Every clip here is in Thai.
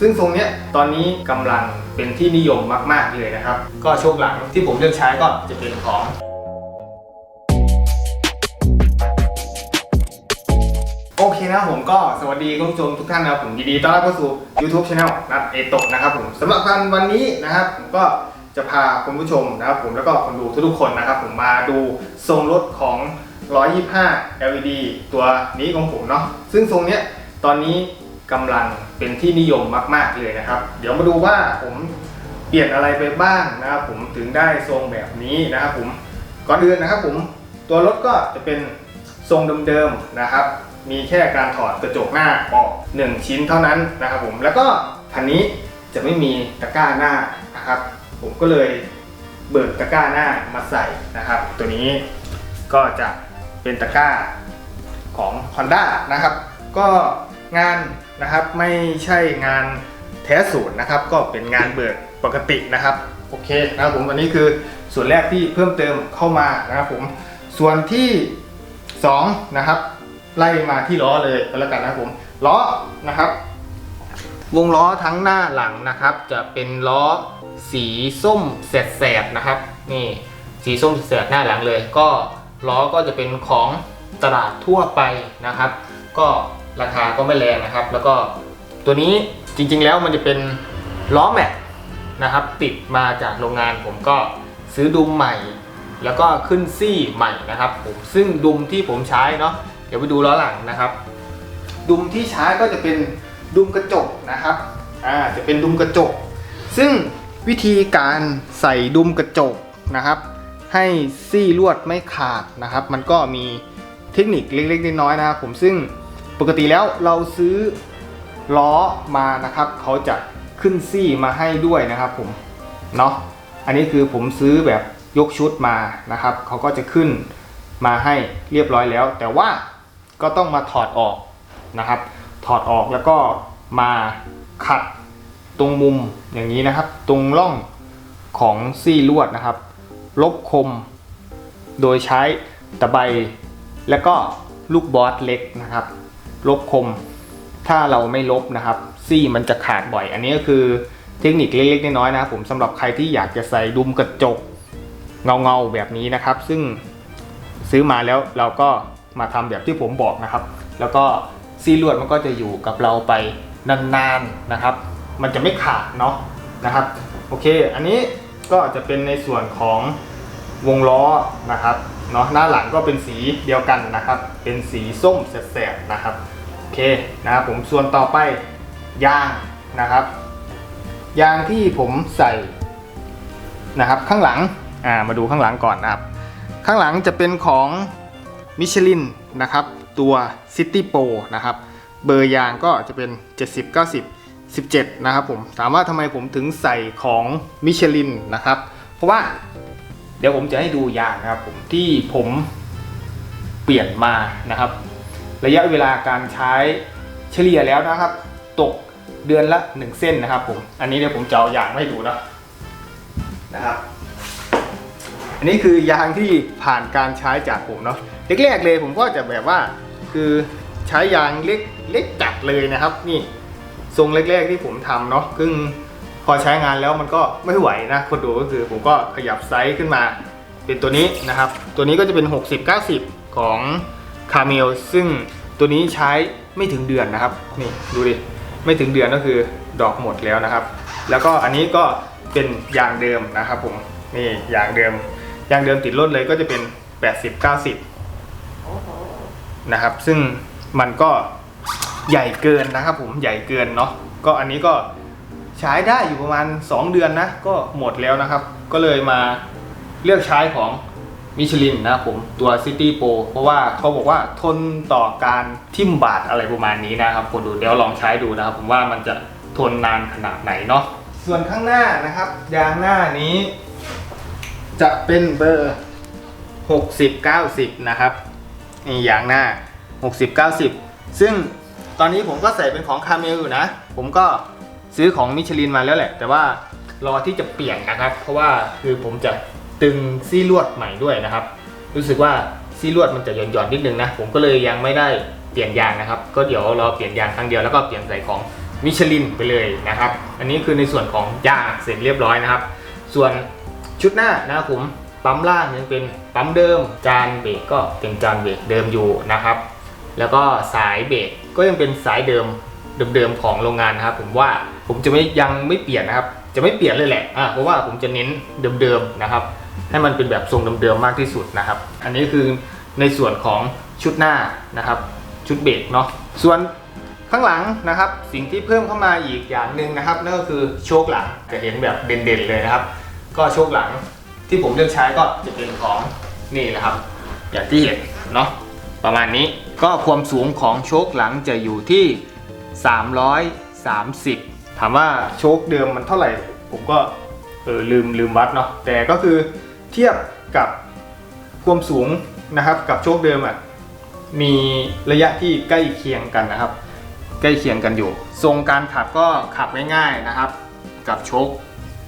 ซึ่งทรงเนี้ยตอนนี้กำลังเป็นที่นิยมมากๆเลยนะครับ ก็ช่วงหลังที่ผมเลือกใช้ก็จะเป็นของ โอเคนะครับผมก็สวัสดีคุณผู้ชมทุกท่านนะครับผมยินดีต้อนรับเข้าสู่ YouTube Channel นัดเอโตะนะครับผมสำหรับวันวันนี้นะครับผมก็จะพาคุณผู้ชมนะครับผมแล้วก็คนดูทุกๆคนนะครับผมมาดูทรงรถของ 125 LED ตัวนี้ของผมเนาะซึ่งทรงเนี้ยตอนนี้ กำลังเป็นที่นิยมมาก ๆเลยนะครับ เดี๋ยวมาดูว่าผมเปลี่ยนอะไรไปบ้างนะครับผมถึงได้ทรงแบบนี้นะครับผมก่อนอื่นนะครับผมตัวรถก็จะเป็นทรงเดิมๆนะครับ มีแค่การถอดกระจกหน้าออก 1 ชิ้นเท่านั้นนะครับผมแล้วก็คันนี้จะไม่มีตะกร้าหน้านะครับ ผมก็เลยเบิกตะกร้าหน้ามาใส่นะครับ ตัวนี้ก็จะเป็นตะกร้าของ Honda นะครับ ก็ งานนะครับไม่ใช่งานแท้ศูนย์นะครับ ก็เป็นงานเบิกปกตินะครับโอเคนะครับผมอันนี้คือส่วนแรกที่เพิ่มเติมเข้ามานะครับผมส่วนที่2นะครับไล่มาที่ล้อเลยก็แล้วกันนะครับผมล้อนะครับ วงล้อทั้งหน้าหลังนะครับ จะเป็นล้อสีส้มแสดๆนะครับนี่สีส้มแสดหน้าหลังเลย ก็ล้อก็จะเป็นของตลาดทั่วไปนะครับ ก็ ราคาก็ไม่แรงนะครับ แล้วก็ตัวนี้จริงๆแล้วมันจะเป็นล้อแม็กนะครับติดมาจากโรงงานผมก็ซื้อดุมใหม่ แล้วก็ขึ้นซี่ใหม่นะครับผมซึ่งดุมที่ผมใช้เนาะเดี๋ยวไปดูล้อหลังนะครับ ดุมที่ใช้ก็จะเป็นดุมกระจกนะครับอ่าจะเป็นดุมกระจก ซึ่งวิธีการใส่ดุมกระจกนะครับ ให้ซี่ลวดไม่ขาดนะครับ มันก็มีเทคนิคเล็กๆน้อยๆนะครับผมซึ่ง ปกติแล้วเราซื้อล้อมานะครับเขาจะขึ้นซี่มาให้ด้วยนะครับผมเนาะอันนี้คือผมซื้อแบบยกชุดมานะครับเขาก็จะขึ้นมาให้เรียบร้อยแล้ว แต่ว่าก็ต้องมาถอดออกนะครับ ถอดออกแล้วก็มาขัดตรงมุมอย่างนี้นะครับ ตรงร่องของซี่ลวดนะครับ ลบคม โดยใช้ตะไบแล้วก็ลูกบอสเล็กนะครับ ลบคม ถ้าเราไม่ลบนะครับ ซี่มันจะขาดบ่อย อันนี้ก็คือเทคนิคเล็กๆน้อยๆนะครับผมสำหรับใครที่อยากจะใส่ดุมกระจกเงาๆแบบนี้นะครับ ซึ่งซื้อมาแล้วเราก็มาทำแบบที่ผมบอกนะครับ แล้วก็ซี่ลวดมันก็จะอยู่กับเราไปนานๆนะครับ มันจะไม่ขาดเนาะนะครับ โอเค อันนี้ก็จะเป็นในส่วนของวงล้อนะครับเนาะหน้าหลังก็เป็นสีเดียวกันนะครับ เป็นสีส้มแสบๆนะครับ เคนะครับผมส่วนต่อไปยางนะครับ ยางที่ผมใส่นะครับข้างหลังอ่ามาดูข้างหลังก่อนนะครับ ข้างหลังจะเป็นของมิชลินนะครับตัว City Pro นะครับเบอร์ยางก็จะเป็น 70 90 17 นะครับผมถามว่าทำไมผมถึงใส่ของมิชลินนะครับ เพราะว่าเดี๋ยวผมจะให้ดูยางนะครับผมที่ผมเปลี่ยนมานะครับ ระยะเวลาการใช้เฉลี่ยแล้วนะครับ ตกเดือนละ 1 เส้นนะครับผม อันนี้เดี๋ยวผมจะเอายางมาให้ดูนะนะครับ อันนี้คือยางที่ผ่านการใช้จากผมเนาะแรกๆเลยผมก็จะแบบว่าคือใช้ยางเล็กเล็กจัดเลยนะครับ นี่ทรงแรกๆที่ผมทำเนาะซึ่งพอใช้งานแล้วมันก็ไม่ไหวนะคนดูก็คือผมก็ขยับไซส์ขึ้นมา เป็นตัวนี้นะครับ ตัวนี้ก็จะเป็น 60-90 ของ คาเมลซึ่งตัวนี้ใช้ไม่ถึงเดือนนะครับ นี่ดูดิ ไม่ถึงเดือนก็คือดอกหมดแล้วนะครับ แล้วก็อันนี้ก็เป็นยางเดิมนะครับผม นี่ยางเดิม ยางเดิมติดรถเลยก็จะเป็น 80 90 นะครับ ซึ่งมันก็ใหญ่เกินนะครับผมใหญ่เกินเนาะ ก็อันนี้ก็ใช้ได้อยู่ประมาณ 2 เดือนนะ ก็หมดแล้วนะครับ ก็เลยมาเลือกใช้ของ มิชลินนะครับผมตัว City Pro เพราะว่าเขาบอกว่าทนต่อการทิ่มบาดอะไรประมาณนี้นะครับคนดูเดี๋ยวลองใช้ดูนะครับผมว่ามันจะทนนานขนาดไหนเนาะส่วนข้างหน้านะครับ ยางหน้านี้ จะเป็นเบอร์ 60 90 นะครับนี่ยางหน้า 60 90 ซึ่งตอนนี้ผมก็ใส่เป็นของคาเมลอยู่นะ ผมก็ซื้อของมิชลินมาแล้วแหละ แต่ว่ารอที่จะเปลี่ยนนะครับ เพราะว่าคือผมจะ ตึงซี่ลวดใหม่ด้วยนะครับ รู้สึกว่าซี่ลวดมันจะหย่อนๆนิดนึงนะ ผมก็เลยยังไม่ได้เปลี่ยนยางนะครับ ก็เดี๋ยวรอเปลี่ยนยางครั้งเดียวแล้วก็เปลี่ยนใส่ของมิชลินไปเลยนะครับ อันนี้คือในส่วนของยางเสร็จเรียบร้อยนะครับ ส่วนชุดหน้านะครับผมปั๊มล่างยังเป็นปั๊มเดิม จานเบรกก็เป็นจานเบรกเดิมอยู่นะครับ แล้วก็สายเบรกก็ยังเป็นสายเดิมเดิมๆของโรงงานนะครับ ผมว่าผมจะไม่ยังไม่เปลี่ยนนะครับ จะไม่เปลี่ยนเลยแหละอะเพราะว่าผมจะเน้นเดิมๆนะครับ ให้มันเป็นแบบทรงเดิมๆมากที่สุดนะครับ อันนี้คือในส่วนของชุดหน้านะครับ ชุดเบรกเนาะส่วนข้างหลังนะครับ สิ่งที่เพิ่มเข้ามาอีกอย่างหนึ่งนะครับนั่นก็คือโชคหลังจะเห็นแบบเด่นๆเลยนะครับ ก็โชคหลังที่ผมเลือกใช้ก็จะเป็นของนี่แหละครับ อย่างที่เห็นเนาะประมาณนี้ก็ความสูงของโชคหลังจะอยู่ที่ 330 ถามว่าโชคเดิมมันเท่าไหร่ ผมก็ เออลืมลืมวัดเนาะแต่ก็คือเทียบกับความสูงนะครับ กับโชคเดิมอะมีระยะที่ใกล้เคียงกันนะครับ ใกล้เคียงกันอยู่ ทรงการขับก็ขับง่ายๆนะครับ กับโชค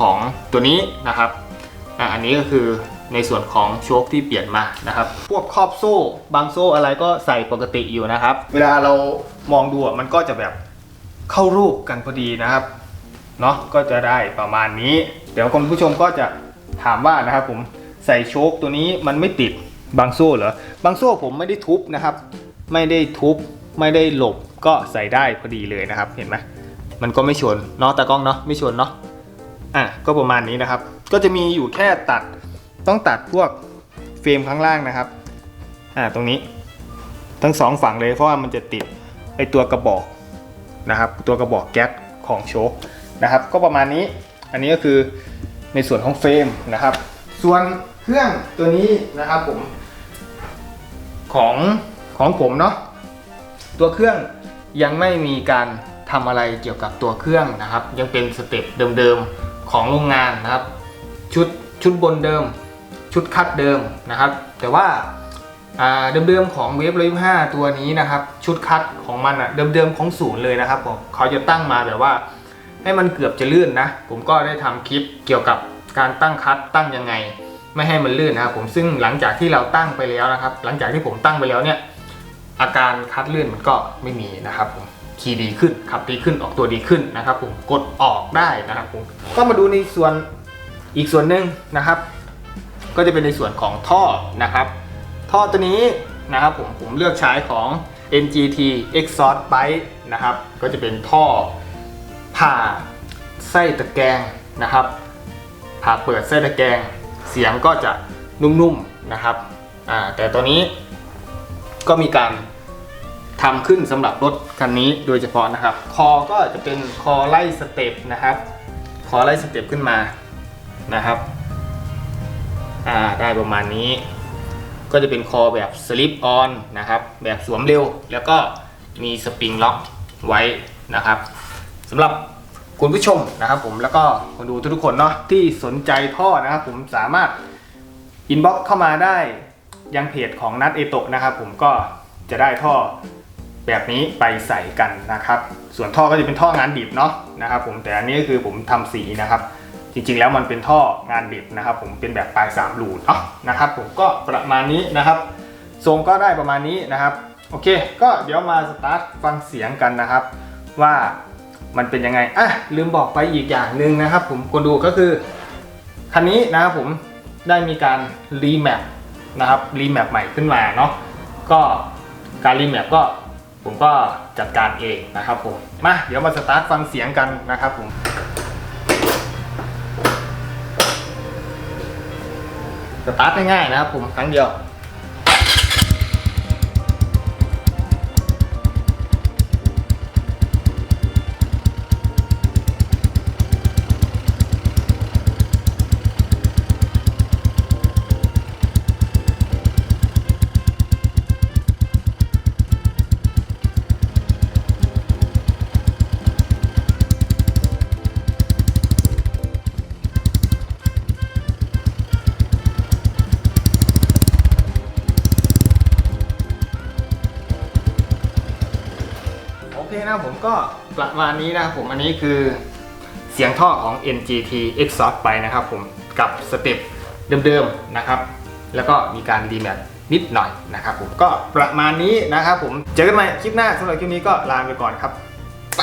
ของตัวนี้นะครับอะอันนี้ก็คือในส่วนของโชคที่เปลี่ยนมานะครับ พวกครอบโซ่บางโซ่อะไรก็ใส่ปกติอยู่นะครับ เวลาเรามองดูมันก็จะแบบเข้ารูปกันพอดีนะครับ เนาะก็จะได้ประมาณนี้ เดี๋ยวคุณผู้ชมก็จะถามว่านะครับผมใส่โชคตัวนี้มันไม่ติดบางโซ่เหรอบางโซ่ผมไม่ได้ทุบนะครับ ไม่ได้ทุบไม่ได้หลบก็ใส่ได้พอดีเลยนะครับ เห็นไหมมันก็ไม่ชนเนาะตากล้องเนาะไม่ชนเนาะอะก็ประมาณนี้นะครับ ก็จะมีอยู่แค่ตัดต้องตัดพวกเฟรมข้างล่างนะครับอ่าตรงนี้ ทั้งสองฝั่งเลยเพราะว่ามันจะติดไอตัวกระบอกนะครับ ตัวกระบอกแก๊สของโชค นะครับ ก็ประมาณนี้ อันนี้ก็คือในส่วนของเฟรมนะครับ ส่วนเครื่องตัวนี้นะครับผมของของผมเนาะตัวเครื่องยังไม่มีการทำอะไรเกี่ยวกับตัวเครื่องนะครับ ยังเป็นสเต็ปเดิมๆของโรงงานนะครับ ชุดชุดบนเดิม ชุดคัดเดิมนะครับ แต่ว่าอ่าเดิมๆของเวฟร้อยห้าตัวนี้นะครับ ชุดคัดของมันอะเดิมๆของศูนย์เลยนะครับผมเขาจะตั้งมาแบบว่า ให้มันเกือบจะลื่นนะ ผมก็ได้ทำคลิปเกี่ยวกับการตั้งคัดตั้งยังไง ไม่ให้มันลื่นนะครับผมซึ่งหลังจากที่เราตั้งไปแล้วนะครับ หลังจากที่ผมตั้งไปแล้วเนี่ยอาการคัดลื่นมันก็ไม่มีนะครับผมขี่ดีขึ้นขับดีขึ้นออกตัวดีขึ้นนะครับ ผมกดออกได้นะครับผมก็มาดูในส่วนอีกส่วนหนึ่งนะครับ ก็จะเป็นในส่วนของท่อนะครับ ท่อตัวนี้นะครับผมผมเลือกใช้ของ NGT Exhaust Pipe นะครับ ก็จะเป็นท่อ ผ่าไส้ตะแกรงนะครับ ผ่าเปิดไส้ตะแกรงเสียงก็จะนุ่มๆนะครับแต่ตัวนี้ก็มีการทำขึ้นสำหรับรถคันนี้โดยเฉพาะนะครับ คอก็จะเป็นคอไล่สเต็ปนะครับ คอไล่สเต็ปขึ้นมานะครับได้ประมาณนี้ ก็จะเป็นคอแบบสลิปออนนะครับ แบบสวมเร็ว แล้วก็มีสปริงล็อกไว้นะครับ สำหรับคุณผู้ชมนะครับผมแล้วก็คนดูทุกๆคนเนาะที่สนใจท่อนะครับผมสามารถอินบ็อกเข้ามาได้ยังเพจของนัดเอโตะนะครับผมก็จะได้ท่อแบบนี้ไปใส่กันนะครับ ส่วนท่อก็จะเป็นท่องานดิบเนาะนะครับผมแต่อันนี้ก็คือผมทำสีนะครับ จริงๆแล้วมันเป็นท่องานดิบนะครับ ผมเป็นแบบปลายสามรูเนาะนะครับ ผมก็ประมาณนี้นะครับทรงก็ได้ประมาณนี้นะครับ โอเค ก็เดี๋ยวมาสตาร์ทฟังเสียงกันนะครับ ว่า มันเป็นยังไงอะลืมบอกไปอีกอย่างหนึ่งนะครับ ผมคนดูก็คือคันนี้นะครับผมได้มีการรีแมปนะครับรีแมปใหม่ขึ้นมาเนาะก็การรีแมปก็ผมก็จัดการเองนะครับผมมาเดี๋ยวมาสตาร์ทฟังเสียงกันนะครับผมสตาร์ทง่ายๆนะครับผมครั้งเดียว นะครับผมก็ประมาณนี้นะครับผมอันนี้คือเสียงท่อของ NGT Exhaust ไปนะครับผมกับสเต็ปเดิมๆนะครับแล้วก็มีการรีแมทนิดหน่อยนะครับผมก็ประมาณนี้นะครับผมเจอกันใหม่คลิปหน้าสำหรับคลิปนี้ก็ลาไปก่อนครับไป